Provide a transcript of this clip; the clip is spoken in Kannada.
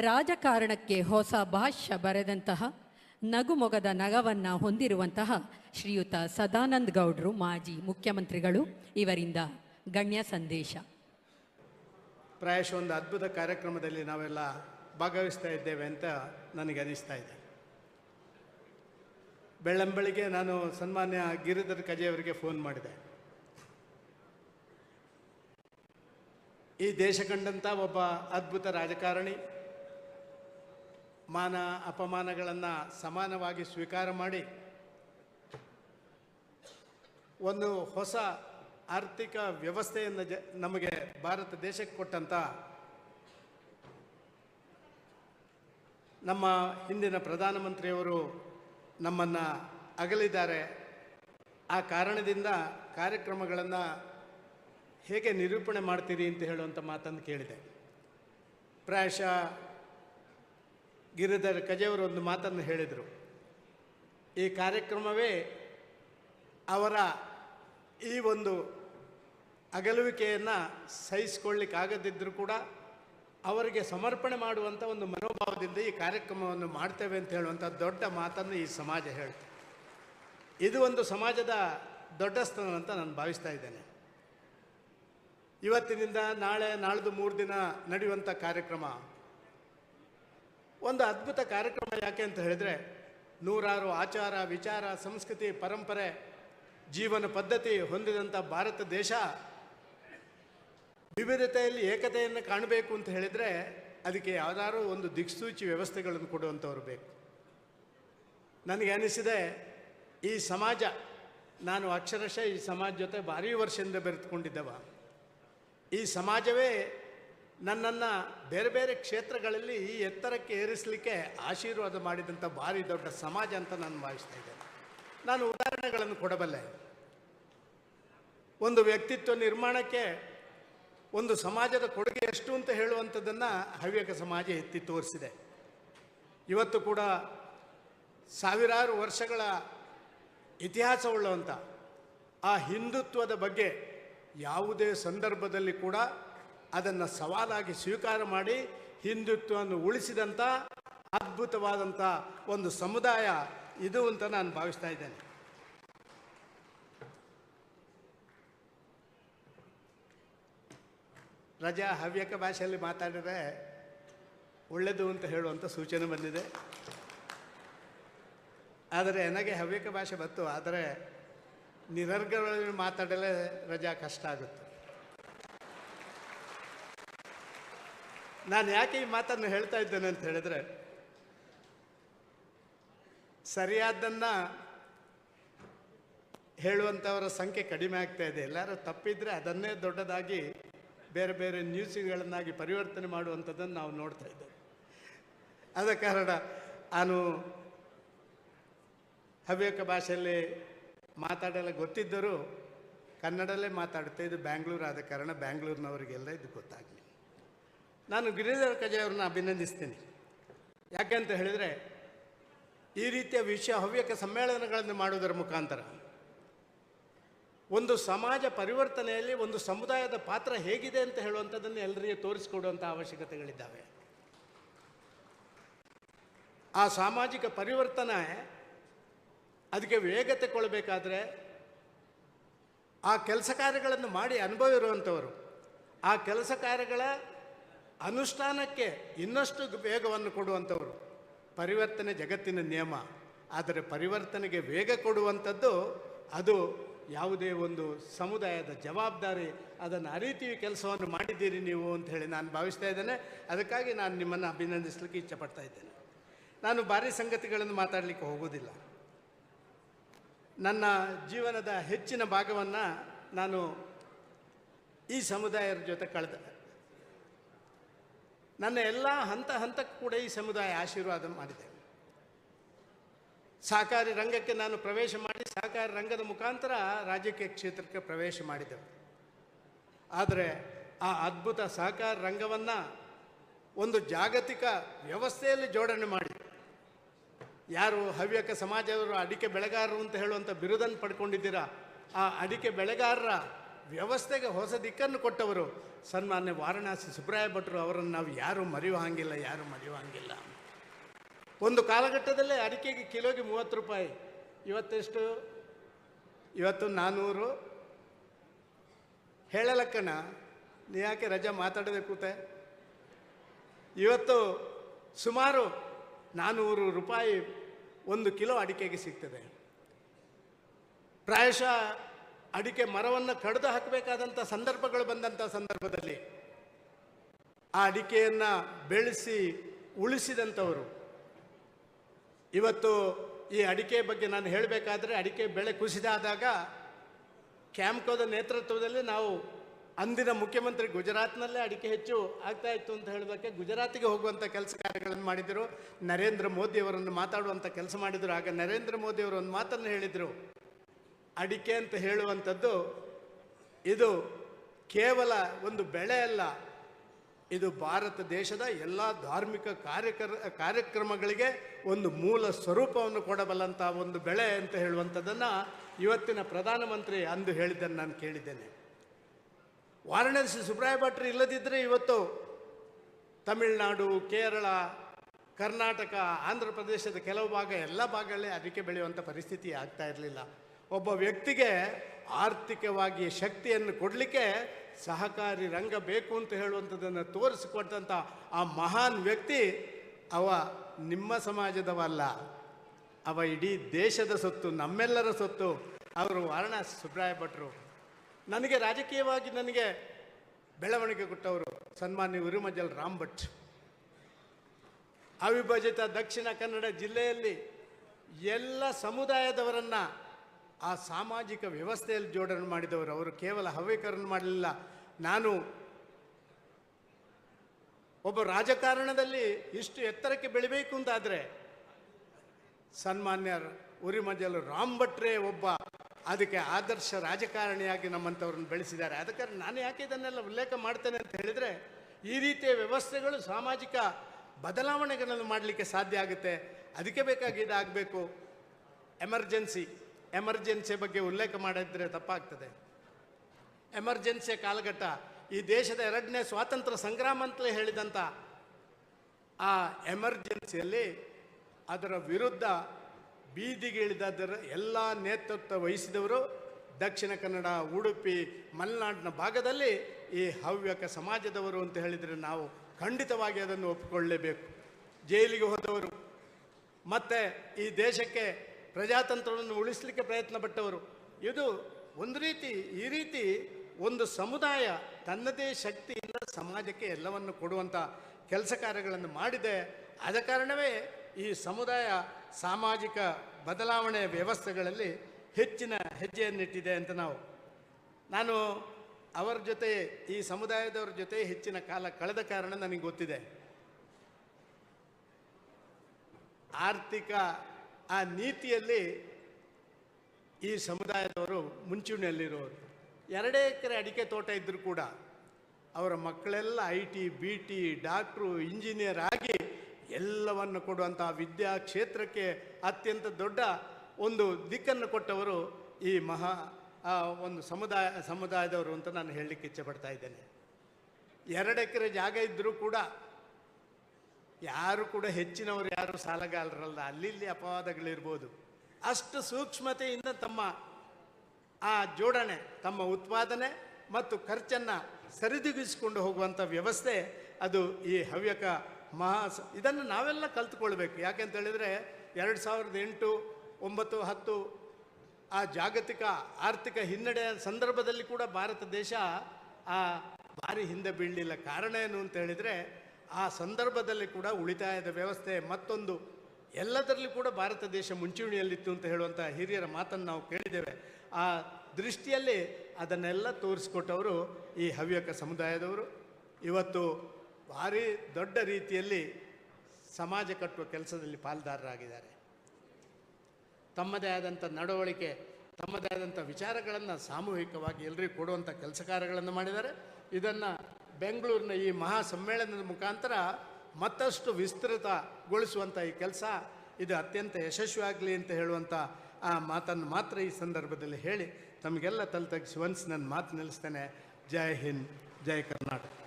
ರಾಜಕಾರಣಕ್ಕೆ ಹೊಸ ಭಾಷ್ಯ ಬರೆದಂತಹ ನಗುಮೊಗದ ನಗವನ್ನು ಹೊಂದಿರುವಂತಹ ಶ್ರೀಯುತ ಸದಾನಂದ ಗೌಡ್ರು ಮಾಜಿ ಮುಖ್ಯಮಂತ್ರಿಗಳು ಇವರಿಂದ ಗಣ್ಯ ಸಂದೇಶ. ಪ್ರಾಯಶಃ ಒಂದು ಅದ್ಭುತ ಕಾರ್ಯಕ್ರಮದಲ್ಲಿ ನಾವೆಲ್ಲ ಭಾಗವಹಿಸ್ತಾ ಇದ್ದೇವೆ ಅಂತ ನನಗೆ ಅನಿಸ್ತಾ ಇದೆ. ಬೆಳ್ಳಂಬಳಿಗೆ ನಾನು ಸನ್ಮಾನ್ಯ ಗಿರಿಧರ್ ಕಜೆಯವರಿಗೆ ಫೋನ್ ಮಾಡಿದೆ. ಈ ದೇಶ ಕಂಡಂಥ ಒಬ್ಬ ಅದ್ಭುತ ರಾಜಕಾರಣಿ ಮಾನ ಅಪಮಾನಗಳನ್ನು ಸಮಾನವಾಗಿ ಸ್ವೀಕಾರ ಮಾಡಿ ಒಂದು ಹೊಸ ಆರ್ಥಿಕ ವ್ಯವಸ್ಥೆಯನ್ನು ಜ, ನಮಗೆ ಭಾರತ ದೇಶಕ್ಕೆ ಕೊಟ್ಟಂಥ ನಮ್ಮ ಹಿಂದಿನ ಪ್ರಧಾನಮಂತ್ರಿಯವರು ನಮ್ಮನ್ನು ಅಗಲಿದ್ದಾರೆ. ಆ ಕಾರಣದಿಂದ ಕಾರ್ಯಕ್ರಮಗಳನ್ನು ಹೇಗೆ ನಿರೂಪಣೆ ಮಾಡ್ತೀರಿ ಅಂತ ಹೇಳುವಂಥ ಮಾತನ್ನು ಕೇಳಿದೆ. ಪ್ರಾಯಶಃ ಗಿರಿಧರ್ ಕಜೆಯವರು ಒಂದು ಮಾತನ್ನು ಹೇಳಿದರು. ಈ ಕಾರ್ಯಕ್ರಮವೇ ಅವರ ಈ ಒಂದು ಅಗಲುವಿಕೆಯನ್ನು ಸಹಿಸಿಕೊಳ್ಳಿಕ್ಕಾಗದಿದ್ದರೂ ಕೂಡ ಅವರಿಗೆ ಸಮರ್ಪಣೆ ಮಾಡುವಂಥ ಒಂದು ಮನೋಭಾವದಿಂದ ಈ ಕಾರ್ಯಕ್ರಮವನ್ನು ಮಾಡ್ತೇವೆ ಅಂತ ಹೇಳುವಂಥ ದೊಡ್ಡ ಮಾತನ್ನು ಈ ಸಮಾಜ ಹೇಳ್ತದೆ. ಇದು ಒಂದು ಸಮಾಜದ ದೊಡ್ಡ ಸ್ಥಾನ ಅಂತ ನಾನು ಭಾವಿಸ್ತಾ ಇದ್ದೇನೆ. ಇವತ್ತಿನಿಂದ ನಾಳೆ ನಾಳ್ದು ಮೂರು ದಿನ ನಡೆಯುವಂಥ ಕಾರ್ಯಕ್ರಮ ಒಂದು ಅದ್ಭುತ ಕಾರ್ಯಕ್ರಮ ಯಾಕೆ ಅಂತ ಹೇಳಿದರೆ ನೂರಾರು ಆಚಾರ, ವಿಚಾರ, ಸಂಸ್ಕೃತಿ, ಪರಂಪರೆ, ಜೀವನ ಪದ್ಧತಿ ಹೊಂದಿದಂಥ ಭಾರತ ದೇಶ ವಿವಿಧತೆಯಲ್ಲಿ ಏಕತೆಯನ್ನು ಕಾಣಬೇಕು ಅಂತ ಹೇಳಿದರೆ ಅದಕ್ಕೆ ಯಾವ್ದಾದ್ರು ಒಂದು ದಿಕ್ಸೂಚಿ ವ್ಯವಸ್ಥೆಗಳನ್ನು ಕೊಡುವಂಥವ್ರು ಬೇಕು. ನನಗೆ ಅನಿಸಿದೆ ಈ ಸಮಾಜ, ನಾನು ಅಕ್ಷರಶಃ ಈ ಸಮಾಜ ಜೊತೆ ಭಾರಿ ವರ್ಷದಿಂದ ಬೆರೆತುಕೊಂಡಿದ್ದವ. ಈ ಸಮಾಜವೇ ನನ್ನನ್ನು ಬೇರೆ ಬೇರೆ ಕ್ಷೇತ್ರಗಳಲ್ಲಿ ಈ ಎತ್ತರಕ್ಕೆ ಏರಿಸಲಿಕ್ಕೆ ಆಶೀರ್ವಾದ ಮಾಡಿದಂಥ ಭಾರಿ ದೊಡ್ಡ ಸಮಾಜ ಅಂತ ನಾನು ಭಾವಿಸ್ತಾ ಇದ್ದೇನೆ. ನಾನು ಉದಾಹರಣೆಗಳನ್ನು ಕೊಡಬಲ್ಲೆ. ಒಂದು ವ್ಯಕ್ತಿತ್ವ ನಿರ್ಮಾಣಕ್ಕೆ ಒಂದು ಸಮಾಜದ ಕೊಡುಗೆ ಎಷ್ಟು ಅಂತ ಹೇಳುವಂಥದ್ದನ್ನು ಹವ್ಯಕ ಸಮಾಜ ಎತ್ತಿ ತೋರಿಸಿದೆ. ಇವತ್ತು ಕೂಡ ಸಾವಿರಾರು ವರ್ಷಗಳ ಇತಿಹಾಸವುಳ್ಳವಂಥ ಆ ಹಿಂದುತ್ವದ ಬಗ್ಗೆ ಯಾವುದೇ ಸಂದರ್ಭದಲ್ಲಿ ಕೂಡ ಅದನ್ನು ಸವಾಲಾಗಿ ಸ್ವೀಕಾರ ಮಾಡಿ ಹಿಂದುತ್ವವನ್ನು ಉಳಿಸಿದಂಥ ಅದ್ಭುತವಾದಂಥ ಒಂದು ಸಮುದಾಯ ಇದು ಅಂತ ನಾನು ಭಾವಿಸ್ತಾ ಇದ್ದೇನೆ. ರಜಾ ಹವ್ಯಕ ಭಾಷೆಯಲ್ಲಿ ಮಾತಾಡಿದರೆ ಒಳ್ಳೆಯದು ಅಂತ ಹೇಳುವಂಥ ಸೂಚನೆ ಬಂದಿದೆ. ಆದರೆ ನನಗೆ ಹವ್ಯಕ ಭಾಷೆ ಬಂತು ಆದರೆ ನಿರರ್ಗಗಳಲ್ಲಿ ಮಾತಾಡಲೇ ರಜಾ ಕಷ್ಟ ಆಗುತ್ತೆ. ನಾನು ಯಾಕೆ ಈ ಮಾತನ್ನು ಹೇಳ್ತಾ ಇದ್ದೇನೆ ಅಂತ ಹೇಳಿದ್ರೆ, ಸರಿಯಾದ್ದನ್ನು ಹೇಳುವಂಥವರ ಸಂಖ್ಯೆ ಕಡಿಮೆ ಆಗ್ತಾ ಇದೆ. ಎಲ್ಲರೂ ತಪ್ಪಿದ್ರೆ ಅದನ್ನೇ ದೊಡ್ಡದಾಗಿ ಬೇರೆ ಬೇರೆ ನ್ಯೂಸ್ಗಳನ್ನಾಗಿ ಪರಿವರ್ತನೆ ಮಾಡುವಂಥದ್ದನ್ನು ನಾವು ನೋಡ್ತಾ ಇದ್ದೇವೆ. ಆದ ಕಾರಣ ನಾನು ಹವ್ಯಕ ಭಾಷೆಯಲ್ಲಿ ಮಾತಾಡಲು ಗೊತ್ತಿದ್ದರೂ ಕನ್ನಡಲ್ಲೇ ಮಾತಾಡ್ತಾ ಇದು ಬ್ಯಾಂಗ್ಳೂರು ಆದ ಕಾರಣ ಬ್ಯಾಂಗ್ಳೂರಿನವರಿಗೆಲ್ಲ ಇದು ಗೊತ್ತಾಗಲಿ ನಾನು ಗಿರಿಧರ ಕಜೆ ಅವ್ರನ್ನ ಅಭಿನಂದಿಸ್ತೀನಿ. ಯಾಕೆಂತ ಹೇಳಿದರೆ, ಈ ರೀತಿಯ ವಿಷಯ ಹವ್ಯಕ ಸಮ್ಮೇಳನಗಳನ್ನು ಮಾಡುವುದರ ಮುಖಾಂತರ. ಒಂದು ಸಮಾಜ ಪರಿವರ್ತನೆಯಲ್ಲಿ ಒಂದು ಸಮುದಾಯದ ಪಾತ್ರ ಹೇಗಿದೆ ಅಂತ ಹೇಳುವಂಥದ್ದನ್ನು ಎಲ್ಲರಿಗೆ ತೋರಿಸಿಕೊಡುವಂಥ ಅವಶ್ಯಕತೆಗಳಿದ್ದಾವೆ. ಆ ಸಾಮಾಜಿಕ ಪರಿವರ್ತನೆ ಅದಕ್ಕೆ ವೇಗತೆ ಕೊಡಬೇಕಾದ್ರೆ ಆ ಕೆಲಸ ಕಾರ್ಯಗಳನ್ನು ಮಾಡಿ ಅನುಭವ ಇರುವಂಥವರು. ಆ ಕೆಲಸ ಕಾರ್ಯಗಳ ಅನುಷ್ಠಾನಕ್ಕೆ ಇನ್ನಷ್ಟು ವೇಗವನ್ನು ಕೊಡುವಂಥವರು. ಪರಿವರ್ತನೆ ಜಗತ್ತಿನ ನಿಯಮ. ಆದರೆ ಪರಿವರ್ತನೆಗೆ ವೇಗ ಕೊಡುವಂಥದ್ದು ಅದು ಯಾವುದೇ ಒಂದು ಸಮುದಾಯದ ಜವಾಬ್ದಾರಿ. ಅದನ್ನು ಅರಿತೀವಿ ಕೆಲಸವನ್ನು ಮಾಡಿದ್ದೀರಿ ನೀವು ಅಂತ ಹೇಳಿ ನಾನು ಭಾವಿಸ್ತಾ ಇದ್ದೇನೆ. ಅದಕ್ಕಾಗಿ ನಾನು ನಿಮ್ಮನ್ನು ಅಭಿನಂದಿಸಲಿಕ್ಕೆ ಇಚ್ಛಪಡ್ತಾ ಇದ್ದೇನೆ. ನಾನು ಭಾರಿ ಸಂಗತಿಗಳನ್ನು ಮಾತಾಡಲಿಕ್ಕೆ ಹೋಗೋದಿಲ್ಲ. ನನ್ನ ಜೀವನದ ಹೆಚ್ಚಿನ ಭಾಗವನ್ನು ನಾನು ಈ ಸಮುದಾಯದ ಜೊತೆ ಕಳೆದ ನನ್ನ ಎಲ್ಲ ಹಂತ ಹಂತಕ್ಕೂ ಕೂಡ ಈ ಸಮುದಾಯ ಆಶೀರ್ವಾದ ಮಾಡಿದೆ. ಸಹಕಾರಿ ರಂಗಕ್ಕೆ ನಾನು ಪ್ರವೇಶ ಮಾಡಿ ಸಹಕಾರಿ ರಂಗದ ಮುಖಾಂತರ ರಾಜಕೀಯ ಕ್ಷೇತ್ರಕ್ಕೆ ಪ್ರವೇಶ ಮಾಡಿದೆವು ಆದರೆ ಆ ಅದ್ಭುತ ಸಹಕಾರ ರಂಗವನ್ನು ಒಂದು ಜಾಗತಿಕ ವ್ಯವಸ್ಥೆಯಲ್ಲಿ ಜೋಡಣೆ ಮಾಡಿ ಯಾರು ಹವ್ಯಕ ಸಮಾಜದವರು ಅಡಿಕೆ ಬೆಳೆಗಾರರು ಅಂತ ಹೇಳುವಂಥ ಬಿರುದನ್ನು ಪಡ್ಕೊಂಡಿದ್ದೀರಾ? ಆ ಅಡಿಕೆ ಬೆಳೆಗಾರರ ವ್ಯವಸ್ಥೆಗೆ ಹೊಸ ದಿಕ್ಕನ್ನು ಕೊಟ್ಟವರು ಸನ್ಮಾನ್ಯ ವಾರಣಾಸಿ ಸುಬ್ರಾಯ ಭಟ್ರು ಅವರನ್ನು ನಾವು ಯಾರೂ ಮರೆಯುವ ಹಾಗಿಲ್ಲ, ಯಾರೂ ಮರೆಯುವ ಹಾಗಿಲ್ಲ. ಒಂದು ಕಾಲಘಟ್ಟದಲ್ಲೇ ಅಡಿಕೆಗೆ ಕಿಲೋಗೆ ಮೂವತ್ತು ರೂಪಾಯಿ, ಇವತ್ತೆಷ್ಟು? ಇವತ್ತು ನಾನ್ನೂರು ಹೇಳಲಕ್ಕಣ ನೀ ಯಾಕೆ ರಜಾ ಮಾತಾಡದೆ ಕೂತೆ? ಇವತ್ತು ಸುಮಾರು ನಾನ್ನೂರು ರೂಪಾಯಿ ಒಂದು ಕಿಲೋ ಅಡಿಕೆಗೆ ಸಿಗ್ತದೆ. ಪ್ರಾಯಶಃ ಅಡಿಕೆ ಮರವನ್ನು ಕಡಿದು ಹಾಕಬೇಕಾದಂಥ ಸಂದರ್ಭಗಳು ಬಂದಂಥ ಸಂದರ್ಭದಲ್ಲಿ ಆ ಅಡಿಕೆಯನ್ನು ಬೆಳೆಸಿ ಉಳಿಸಿದಂಥವರು. ಇವತ್ತು ಈ ಅಡಿಕೆ ಬಗ್ಗೆ ನಾನು ಹೇಳಬೇಕಾದ್ರೆ ಅಡಿಕೆ ಬೆಳೆ ಕುಸಿದಾದಾಗ ಕ್ಯಾಂಪ್ಕೋದ ನೇತೃತ್ವದಲ್ಲಿ ನಾವು ಅಂದಿನ ಮುಖ್ಯಮಂತ್ರಿ ಗುಜರಾತ್ನಲ್ಲೇ ಅಡಿಕೆ ಹೆಚ್ಚು ಆಗ್ತಾ ಇತ್ತು ಅಂತ ಹೇಳೋದಕ್ಕೆ ಗುಜರಾತಿಗೆ ಹೋಗುವಂಥ ಕೆಲಸ ಕಾರ್ಯಗಳನ್ನು ಮಾಡಿದರು. ನರೇಂದ್ರ ಮೋದಿಯವರನ್ನು ಮಾತಾಡುವಂಥ ಕೆಲಸ ಮಾಡಿದರು. ಆಗ ನರೇಂದ್ರ ಮೋದಿಯವರು ಒಂದು ಮಾತನ್ನು ಹೇಳಿದರು. ಅಡಿಕೆ ಅಂತ ಹೇಳುವಂಥದ್ದು ಇದು ಕೇವಲ ಒಂದು ಬೆಳೆ ಅಲ್ಲ. ಇದು ಭಾರತ ದೇಶದ ಎಲ್ಲ ಧಾರ್ಮಿಕ ಕಾರ್ಯಕರ, ಕಾರ್ಯಕ್ರಮಗಳಿಗೆ ಒಂದು ಮೂಲ ಸ್ವರೂಪವನ್ನು ಕೊಡಬಲ್ಲಂಥ ಒಂದು ಬೆಳೆ ಅಂತ ಹೇಳುವಂಥದ್ದನ್ನು ಇವತ್ತಿನ ಪ್ರಧಾನಮಂತ್ರಿ ಅಂದು ಹೇಳಿದ್ದನ್ನು ನಾನು ಕೇಳಿದ್ದೇನೆ. ವಾರಣಾಸಿ ಸುಬ್ರಾಯ ಭಟ್ರು ಇಲ್ಲದಿದ್ದರೆ ಇವತ್ತು ತಮಿಳುನಾಡು, ಕೇರಳ, ಕರ್ನಾಟಕ, ಆಂಧ್ರ ಪ್ರದೇಶದ ಕೆಲವು ಭಾಗ ಎಲ್ಲ ಭಾಗಗಳೇ ಅಡಿಕೆ ಬೆಳೆಯುವಂಥ ಪರಿಸ್ಥಿತಿ ಆಗ್ತಾ ಇರಲಿಲ್ಲ. ಒಬ್ಬ ವ್ಯಕ್ತಿಗೆ ಆರ್ಥಿಕವಾಗಿ ಶಕ್ತಿಯನ್ನು ಕೊಡಲಿಕ್ಕೆ ಸಹಕಾರಿ ರಂಗ ಬೇಕು ಅಂತ ಹೇಳುವಂಥದ್ದನ್ನು ತೋರಿಸಿಕೊಟ್ಟಂಥ ಆ ಮಹಾನ್ ವ್ಯಕ್ತಿ ಅವ ನಿಮ್ಮ ಸಮಾಜದವಲ್ಲ. ಅವ ಇಡೀ ದೇಶದ ಸೊತ್ತು, ನಮ್ಮೆಲ್ಲರ ಸೊತ್ತು. ಅವರು ವಾರಣಾಸಿ ಸುಬ್ರಾಯ ಭಟ್ರು. ನನಗೆ ರಾಜಕೀಯವಾಗಿ ನನಗೆ ಬೆಳವಣಿಗೆ ಕೊಟ್ಟವರು ಸನ್ಮಾನ್ಯ ವಿರುಮಜಲ್ ರಾಮ್ ಭಟ್. ಅವಿಭಜಿತ ದಕ್ಷಿಣ ಕನ್ನಡ ಜಿಲ್ಲೆಯಲ್ಲಿ ಎಲ್ಲ ಸಮುದಾಯದವರನ್ನು ಆ ಸಾಮಾಜಿಕ ವ್ಯವಸ್ಥೆಯಲ್ಲಿ ಜೋಡಣೆ ಮಾಡಿದವರು, ಅವರು ಕೇವಲ ಹವ್ಯಕರನ್ನು ಮಾಡಲಿಲ್ಲ. ನಾನು ಒಬ್ಬ ರಾಜಕಾರಣದಲ್ಲಿ ಇಷ್ಟು ಎತ್ತರಕ್ಕೆ ಬೆಳಿಬೇಕು ಅಂತಾದರೆ, ಸನ್ಮಾನ್ಯ ಉರಿಮಜಲು ರಾಮ್ ಭಟ್ರೆ ಒಬ್ಬ ಅದಕ್ಕೆ ಆದರ್ಶ ರಾಜಕಾರಣಿಯಾಗಿ ನಮ್ಮಂಥವ್ರನ್ನ ಬೆಳೆಸಿದ್ದಾರೆ. ಅದಕ್ಕಾಗಿ ನಾನು ಯಾಕೆ ಇದನ್ನೆಲ್ಲ ಉಲ್ಲೇಖ ಮಾಡ್ತೇನೆ ಅಂತ ಹೇಳಿದರೆ, ಈ ರೀತಿಯ ವ್ಯವಸ್ಥೆಗಳು ಸಾಮಾಜಿಕ ಬದಲಾವಣೆಗಳನ್ನು ಮಾಡಲಿಕ್ಕೆ ಸಾಧ್ಯ ಆಗುತ್ತೆ. ಅದಕ್ಕೆ ಬೇಕಾಗಿ ಇದಾಗಬೇಕು. ಎಮರ್ಜೆನ್ಸಿ. ಎಮರ್ಜೆನ್ಸಿ ಬಗ್ಗೆ ಉಲ್ಲೇಖ ಮಾಡಿದ್ರೆ ತಪ್ಪಾಗ್ತದೆ. ಎಮರ್ಜೆನ್ಸಿಯ ಕಾಲಘಟ್ಟ ಈ ದೇಶದ ಎರಡನೇ ಸ್ವಾತಂತ್ರ್ಯ ಸಂಗ್ರಾಮ ಅಂತಲೇ ಹೇಳಿದಂಥ ಆ ಎಮರ್ಜೆನ್ಸಿಯಲ್ಲಿ ಅದರ ವಿರುದ್ಧ ಬೀದಿಗಿಳಿದದರ ಎಲ್ಲ ನೇತೃತ್ವ ವಹಿಸಿದವರು ದಕ್ಷಿಣ ಕನ್ನಡ, ಉಡುಪಿ, ಮಲೆನಾಡಿನ ಭಾಗದಲ್ಲಿ ಈ ಹವ್ಯಕ ಸಮಾಜದವರು ಅಂತ ಹೇಳಿದರೆ ನಾವು ಖಂಡಿತವಾಗಿ ಅದನ್ನು ಒಪ್ಪಿಕೊಳ್ಳಲೇಬೇಕು ಜೈಲಿಗೆ ಹೋದವರು. ಮತ್ತು ಈ ದೇಶಕ್ಕೆ ಪ್ರಜಾತಂತ್ರವನ್ನು ಉಳಿಸಲಿಕ್ಕೆ ಪ್ರಯತ್ನ ಪಟ್ಟವರು. ಇದು ಒಂದು ರೀತಿ, ಈ ರೀತಿ ಒಂದು ಸಮುದಾಯ ತನ್ನದೇ ಶಕ್ತಿಯಿಂದ ಸಮಾಜಕ್ಕೆ ಎಲ್ಲವನ್ನು ಕೊಡುವಂಥ ಕೆಲಸ ಕಾರ್ಯಗಳನ್ನು ಮಾಡಿದೆ. ಆದ ಕಾರಣವೇ ಈ ಸಮುದಾಯ ಸಾಮಾಜಿಕ ಬದಲಾವಣೆ ವ್ಯವಸ್ಥೆಗಳಲ್ಲಿ ಹೆಚ್ಚಿನ ಹೆಜ್ಜೆಯನ್ನಿಟ್ಟಿದೆ ಅಂತ ನಾವು. ನಾನು ಅವರ ಜೊತೆ, ಈ ಸಮುದಾಯದವರ ಜೊತೆ ಹೆಚ್ಚಿನ ಕಾಲ ಕಳೆದ ಕಾರಣ ನನಗೆ ಗೊತ್ತಿದೆ. ಆರ್ಥಿಕ ಆ ನೀತಿಯಲ್ಲಿ ಈ ಸಮುದಾಯದವರು ಮುಂಚೂಣಿಯಲ್ಲಿರೋರು. ಎರಡೇ ಎಕರೆ ಅಡಿಕೆ ತೋಟ ಇದ್ದರೂ ಕೂಡ ಅವರ ಮಕ್ಕಳೆಲ್ಲ I T, B T, doctor, engineer ಆಗಿ ಎಲ್ಲವನ್ನು ಕೊಡುವಂಥ ವಿದ್ಯಾ ಕ್ಷೇತ್ರಕ್ಕೆ ಅತ್ಯಂತ ದೊಡ್ಡ ಒಂದು ದಿಕ್ಕನ್ನು ಕೊಟ್ಟವರು ಈ ಮಹಾ ಒಂದು ಸಮುದಾಯ, ಸಮುದಾಯದವರು ಅಂತ ನಾನು ಹೇಳಲಿಕ್ಕೆ ಇಚ್ಛೆ ಪಡ್ತಾ ಇದ್ದೇನೆ. ಎರಡು ಎಕರೆ ಜಾಗ ಇದ್ದರೂ ಕೂಡ ಯಾರು ಕೂಡ ಹೆಚ್ಚಿನವರು ಯಾರು ಸಾಲಗಾರರಲ್ಲ. ಅಲ್ಲಿ ಇಲ್ಲಿ ಅಪವಾದಗಳಿರ್ಬೋದು. ಅಷ್ಟು ಸೂಕ್ಷ್ಮತೆಯಿಂದ ತಮ್ಮ ಆ ಜೋಡಣೆ, ತಮ್ಮ ಉತ್ಪಾದನೆ ಮತ್ತು ಖರ್ಚನ್ನು ಸರಿದೂಗಿಸಿಕೊಂಡು ಹೋಗುವಂಥ ವ್ಯವಸ್ಥೆ ಅದು ಈ ಹವ್ಯಕ ಮಹಾ ಇದನ್ನು ನಾವೆಲ್ಲ ಕಲ್ತ್ಕೊಳ್ಬೇಕು. ಯಾಕೆಂತ ಹೇಳಿದರೆ ಎರಡು ಸಾವಿರದ ಎಂಟು, ಒಂಬತ್ತು, ಹತ್ತು ಆ ಜಾಗತಿಕ ಆರ್ಥಿಕ ಹಿನ್ನಡೆಯ ಸಂದರ್ಭದಲ್ಲಿ ಕೂಡ ಭಾರತ ದೇಶ ಆ ಭಾರಿ ಹಿಂದೆ ಬೀಳಲಿಲ್ಲ. ಕಾರಣ ಏನು ಅಂತ ಹೇಳಿದರೆ ಆ ಸಂದರ್ಭದಲ್ಲಿ ಕೂಡ ಉಳಿತಾಯದ ವ್ಯವಸ್ಥೆ ಮತ್ತೊಂದು, ಎಲ್ಲದರಲ್ಲಿ ಕೂಡ ಭಾರತ ದೇಶ ಮುಂಚೂಣಿಯಲ್ಲಿತ್ತು ಅಂತ ಹೇಳುವಂಥ ಹಿರಿಯರ ಮಾತನ್ನು ನಾವು ಕೇಳಿದ್ದೇವೆ. ಆ ದೃಷ್ಟಿಯಲ್ಲಿ ಅದನ್ನೆಲ್ಲ ತೋರಿಸ್ಕೊಟ್ಟವರು ಈ ಹವ್ಯಕ ಸಮುದಾಯದವರು. ಇವತ್ತು ಭಾರಿ ದೊಡ್ಡ ರೀತಿಯಲ್ಲಿ ಸಮಾಜ ಕಟ್ಟುವ ಕೆಲಸದಲ್ಲಿ ಪಾಲ್ದಾರರಾಗಿದ್ದಾರೆ. ತಮ್ಮದೇ ಆದಂಥ ನಡವಳಿಕೆ, ತಮ್ಮದೇ ಆದಂಥ ವಿಚಾರಗಳನ್ನು ಸಾಮೂಹಿಕವಾಗಿ ಎಲ್ಲರಿಗೂ ಕೊಡುವಂಥ ಕೆಲಸ ಕಾರ್ಯಗಳನ್ನು ಮಾಡಿದ್ದಾರೆ. ಇದನ್ನು ಬೆಂಗಳೂರಿನ ಈ ಮಹಾ ಸಮ್ಮೇಳನದ ಮುಖಾಂತರ ಮತ್ತಷ್ಟು ವಿಸ್ತೃತಗೊಳಿಸುವಂಥ ಈ ಕೆಲಸ ಇದು ಅತ್ಯಂತ ಯಶಸ್ವಿಯಾಗಲಿ ಅಂತ ಹೇಳುವಂಥ ಆ ಮಾತನ್ನು ಮಾತ್ರ ಈ ಸಂದರ್ಭದಲ್ಲಿ ಹೇಳಿ ತಮಗೆಲ್ಲ ತಲೆ ತಗ್ಸಿ ಒನ್ಸ್ ನನ್ನ ಮಾತು ನಿಲ್ಲಿಸ್ತೇನೆ. ಜೈ ಹಿಂದ್, ಜೈ ಕರ್ನಾಟಕ.